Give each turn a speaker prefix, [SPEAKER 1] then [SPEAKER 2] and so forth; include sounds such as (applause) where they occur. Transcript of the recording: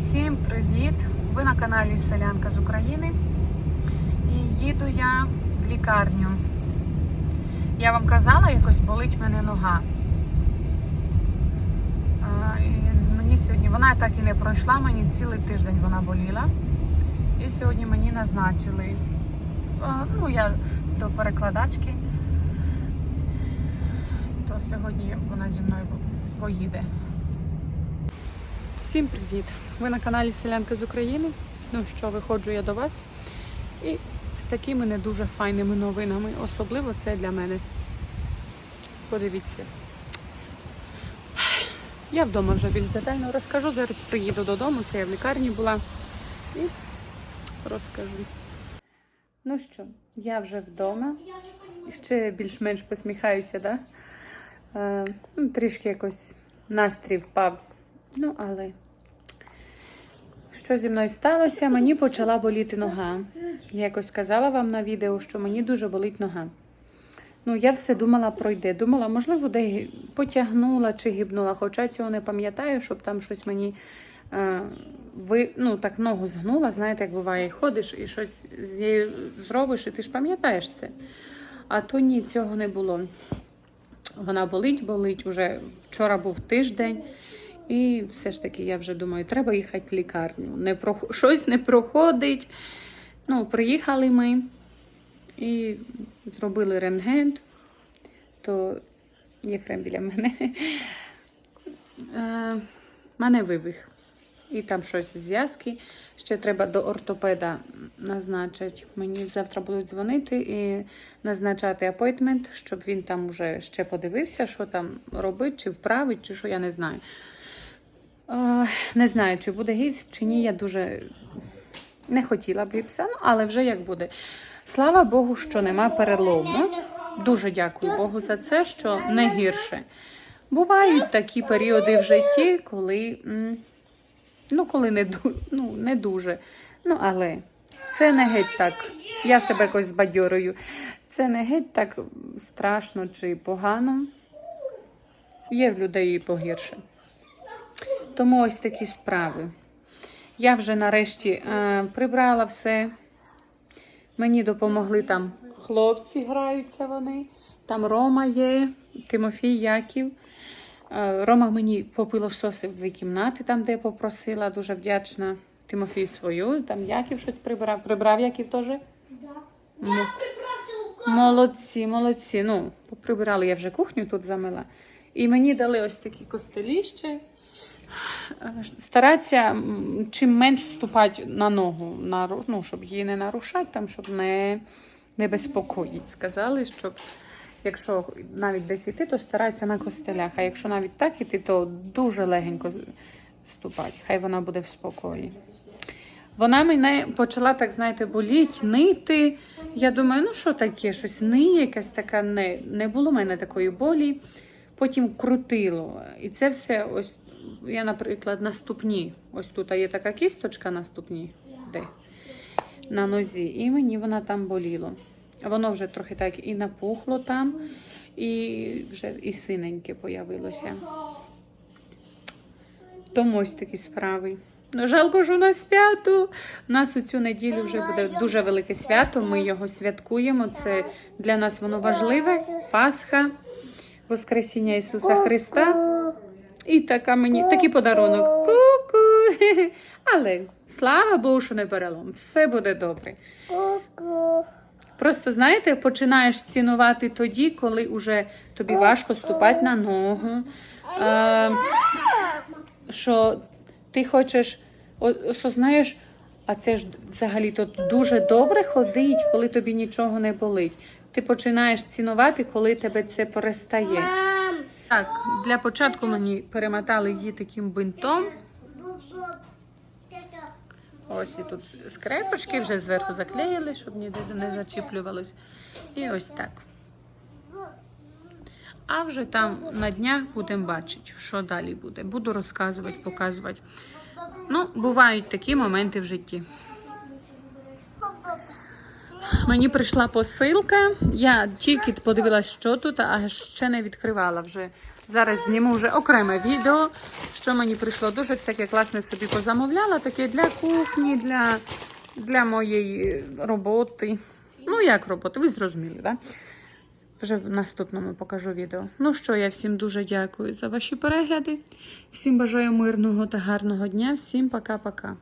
[SPEAKER 1] Всім привіт! Ви на каналі Селянка з України. І їду я в лікарню. Я вам казала, якось болить мене нога. І мені сьогодні вона так і не пройшла, мені цілий тиждень вона боліла. І сьогодні мені назначили. Ну, я до перекладачки. То сьогодні вона зі мною поїде. Всім привіт! Ви на каналі Селянка з України. Ну що, виходжу я до вас. І з такими не дуже файними новинами. Особливо це для мене. Подивіться. Я вдома вже більш детально розкажу. Зараз приїду додому, це я в лікарні була. І розкажу. Ну що, я вже вдома. Ще більш-менш посміхаюся, так? Да? Е, ну, трішки якось настрій впав. Ну, але що зі мною сталося? Мені почала боліти нога. Я якось казала вам на відео, що мені дуже болить нога. Ну, я все думала пройде. Думала, можливо, де потягнула чи гібнула, хоча цього не пам'ятаю, щоб там щось мені е, ви, ну, так ногу згнула. Знаєте, як буває, ходиш і щось з нею зробиш, і ти ж пам'ятаєш це. А то ні, цього не було. Вона болить, болить. Уже вчора був тиждень. І все ж таки, я вже думаю, треба їхати в лікарню. Не про... Щось не проходить. Ну, приїхали ми і зробили рентген, то Єфрем біля мене. Е, мене вивих. І там щось зв'язки. Ще треба до ортопеда назначити. Мені завтра будуть дзвонити і назначати апойтмент, щоб він там вже ще подивився, що там робить, чи вправить, чи що, я не знаю. Е, Не знаю, чи буде гіпс, чи ні. Я дуже не хотіла б гіпса, ну, але вже як буде. Слава Богу, що нема перелому. Дуже дякую Богу за це, що не гірше. Бувають такі періоди в житті, коли, ну, коли не, ну, не дуже. Ну, але це не геть так. Я себе якось збадьорую. Це не геть так страшно чи погано. Є в людей погірше. Тому ось такі справи. Я вже нарешті е, прибрала все. Мені допомогли там хлопці, граються вони. Там Рома є, Тимофій Яків. Е, Рома мені попилососи в дві кімнати, там, де я попросила, дуже вдячна. Тимофій свою, там Яків щось прибрав. Прибрав Яків теж? М- Молодці, молодці. Ну, поприбирали я вже кухню тут замила. І мені дали ось такі костелі ще. Старатися чим менше ступати на ногу, на, ну, щоб її не нарушати, там, щоб не, не безпокоїть. Сказали, щоб якщо навіть десь іти, то старатися на костелях. А якщо навіть так іти, то дуже легенько ступати. Хай вона буде в спокої. Вона мене почала так, знаєте, боліть, нити. Я думаю, ну що таке, щось ниє, якась така не, не було в мене такої болі. Потім крутило. І це все ось, я, наприклад, на ступні. Ось тут є така кісточка на ступні, де? На нозі. І мені вона там боліло. Воно вже трохи так і напухло там, і вже і синеньке появилося. Тому ось такі справи. Ну, жалко, що у нас свято. У нас у цю неділю вже буде дуже велике свято. Ми його святкуємо. Це для нас воно важливе. Пасха, Воскресіння Ісуса Христа. І така мені такий подарунок. Ку-ку. (laughs) Але слава Богу, що не перелом. Все буде добре. Просто знаєте, починаєш цінувати тоді, коли вже тобі важко ступати на ногу. Е, що ти хочеш осознаєш, а це ж взагалі то дуже добре ходить, коли тобі нічого не болить. Ти починаєш цінувати, коли тебе це перестає. Так, для початку мені перемотали її таким бинтом. Ось і тут скрепочки вже зверху заклеїли, щоб ніде не зачіплювалось. І ось так. А вже там на днях будемо бачити, що далі буде. Буду розказувати, показувати. Ну, бувають такі моменти в житті. Мені прийшла посилка. Я тільки подивилася, що тут, а ще не відкривала вже. Зараз зніму вже окреме відео, що мені прийшло. Дуже всяке класне собі позамовляла, таке для кухні, для, для моєї роботи. Ну, як роботи, ви зрозуміли, так? Вже в наступному покажу відео. Ну що, я всім дуже дякую за ваші перегляди. Всім бажаю мирного та гарного дня. Всім пока-пока.